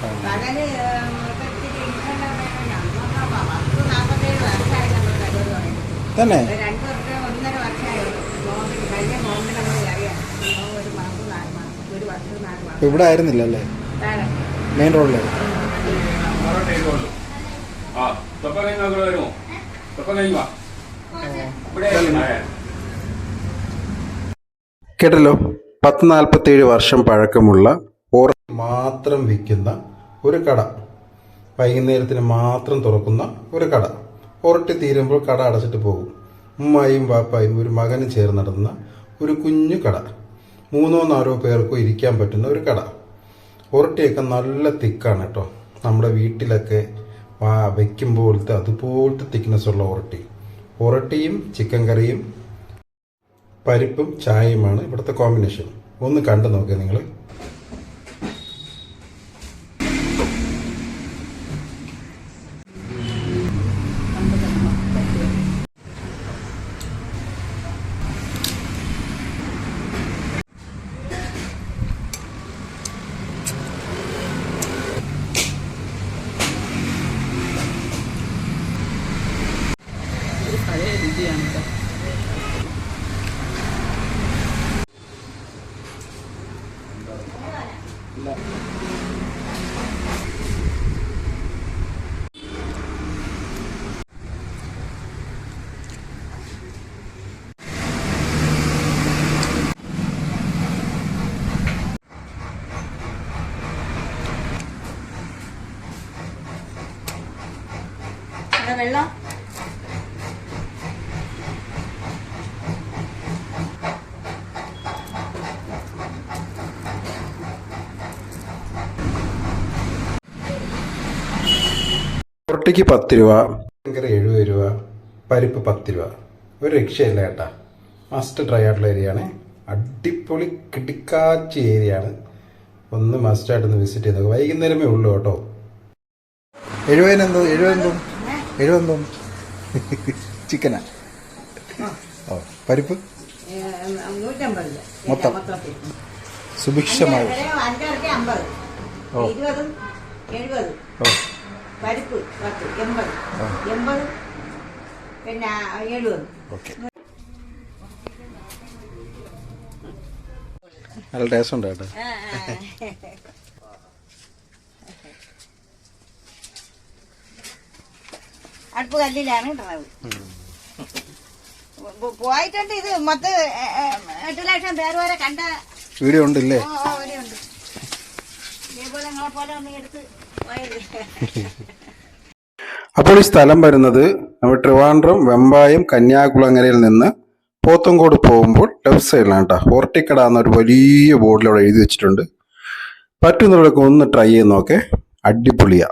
പകൽ. തന്നെ? ഇവിടെ ആയിരുന്നില്ല അല്ലേ മെയിൻ റോഡിലെ. കേട്ടല്ലോ? പത്ത് നാൽപ്പത്തേഴ് വർഷം പഴക്കമുള്ള ഓർ മാത്രം വിൽക്കുന്ന ഒരു കട. വൈകുന്നേരത്തിന് മാത്രം തുറക്കുന്ന ഒരു കട. ഉറട്ടി തീരുമ്പോൾ കട അടച്ചിട്ട് പോകും. ഉമ്മായും വാപ്പായും ഒരു മകനും ചേർന്ന് നടത്തുന്ന ഒരു കുഞ്ഞു കട. മൂന്നോ നാലോ പേർക്കോ ഇരിക്കാൻ പറ്റുന്ന ഒരു കട. ഉറട്ടിയൊക്കെ നല്ല തിക്കാണ് കേട്ടോ. നമ്മുടെ വീട്ടിലൊക്കെ വയ്ക്കുമ്പോഴത്തെ അതുപോലത്തെ തിക്നെസ് ഉള്ള ഉറട്ടി ഉറട്ടിയും ചിക്കൻ കറിയും പരിപ്പും ചായയുമാണ് ഇവിടുത്തെ കോമ്പിനേഷൻ. ഒന്ന് കണ്ടു നോക്കുക നിങ്ങൾ രുചിയാണ് കേട്ടോ. വെള്ളം. പൊറോട്ടയ്ക്ക് പത്ത് രൂപ ഭയങ്കര എഴുപത് രൂപ പരിപ്പ് പത്ത് രൂപ. ഒരു രക്ഷയില്ല കേട്ടാ. മസ്റ്റ് ട്രൈ ആയിട്ടുള്ള ഏരിയയാണ്. അടിപൊളി കിടിക്കാച്ചി ഏരിയയാണ്. ഒന്ന് മസ്റ്റായിട്ടൊന്ന് വിസിറ്റ് ചെയ്ത് വൈകുന്നേരമേ ഉള്ളൂ കേട്ടോ. എഴുപതിനെന്തോ എഴുപതെന്തോ എഴുപതെന്തോ ചിക്കനാ ഓ പരിപ്പ്. മൊത്തം. സുഭിക്ഷമായി ഓ. ഓ. പരിപ്പ് പത്ത് എൺപത്. എൺപത് പിന്നെ എഴുപത്. ഓക്കെ. നല്ല ടേസ്റ്റ് ഉണ്ട് കേട്ടോ. അടുപ്പ് കല്ലിലാണ് ഇടുന്നത്. പോയിട്ടുണ്ട് ഇത് മൊത്തം എട്ട് ലക്ഷം പേര് വരെ കണ്ട വീഡിയോ ഉണ്ടല്ലേ? വീഡിയോ ഇവിടെയുണ്ട്. അപ്പോൾ ഈ സ്ഥലം വരുന്നത് നമ്മൾ ട്രിവാൻഡ്രം വെമ്പായം കന്യാകുളങ്ങരയിൽ നിന്ന് പോത്തങ്കോട് പോകുമ്പോൾ ലെഫ്റ്റ് സൈഡിലാണ് കേട്ടോ. ഹോർട്ടിക്കട എന്നൊരു വലിയ ബോർഡിൽ എഴുതി വെച്ചിട്ടുണ്ട്. പറ്റുന്നവരൊക്കെ ഒന്ന് ട്രൈ ചെയ്ത് നോക്കേ. അടിപൊളിയാ.